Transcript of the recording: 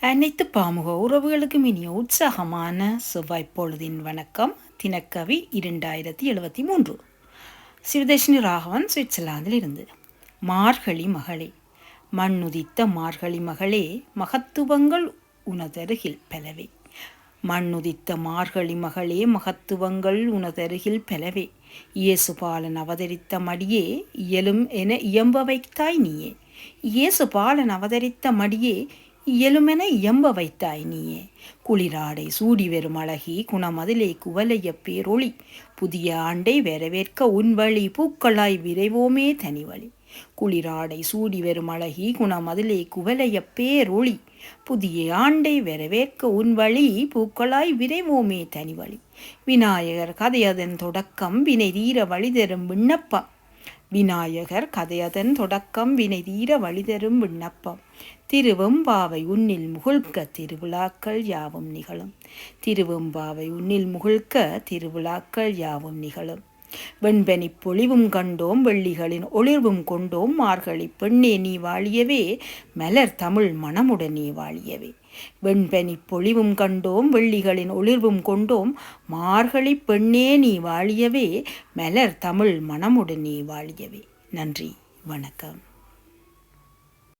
அனைத்து பாமுக உறவுகளுக்கும் இனிய உற்சாகமான செவ்வாய் பொழுதின் வணக்கம். தினக்கவி இரண்டாயிரத்தி எழுபத்தி மூன்று. சிவதர்ஷினி ராகவன் சுவிட்சர்லாந்தில் இருந்து மார்கழி மகளே மண்ணுதித்த மார்கழி மகளே மகத்துவங்கள் உனதருகில் பலவே. மண்ணுதித்த மார்கழி மகளே மகத்துவங்கள் உனதருகில் பலவே. இயேசுபாலன் அவதரித்த மடியே இயலும் என இயம்ப வைத்தாய் நீயே. இயேசுபாலன் அவதரித்த மடியே இயலுமென இயம்ப வைத்தாய் நீயே. குளிராடை சூடி வெறும் அழகி குணமதிலே குவலைய பேரொளி. புதிய ஆண்டை வரவேற்க உன் வழி பூக்களாய் விரைவோமே தனிவழி. குளிராடை சூடி வெறும் அழகி குணமதிலே குவலைய பேரொளி. புதிய ஆண்டை வரவேற்க உன் வழி பூக்களாய் விரைவோமே தனிவழி. விநாயகர் கதையதன் தொடக்கம் வினை தீர வழி தரும் விண்ணப்பம். விநாயகர் கதையதன் தொடக்கம் வினை தீர வழிதரும் விண்ணப்பம். திருவெம்பாவை உன்னில் முகுழ்க்க திருவிழாக்கள் யாவும் நிகழும். திருவெம்பாவை உன்னில் முகுழ்க்க திருவிழாக்கள் யாவும் நிகழும். வெண்பனி பொழிவும் கண்டோம் வெள்ளிகளின் ஒளிர்வும் கொண்டோம் மார்கழி பெண்ணே நீ வாழியவே மலர் தமிழ் மணமுடனே வாழியவே. வெண்பனி பொழிவும் கண்டோம் வெள்ளிகளின் ஒளிர்வும் கொண்டோம் மார்கழி பெண்ணே நீ வாழியவே மலர் தமிழ் மனமுடனே வாழியவே. நன்றி வணக்கம்.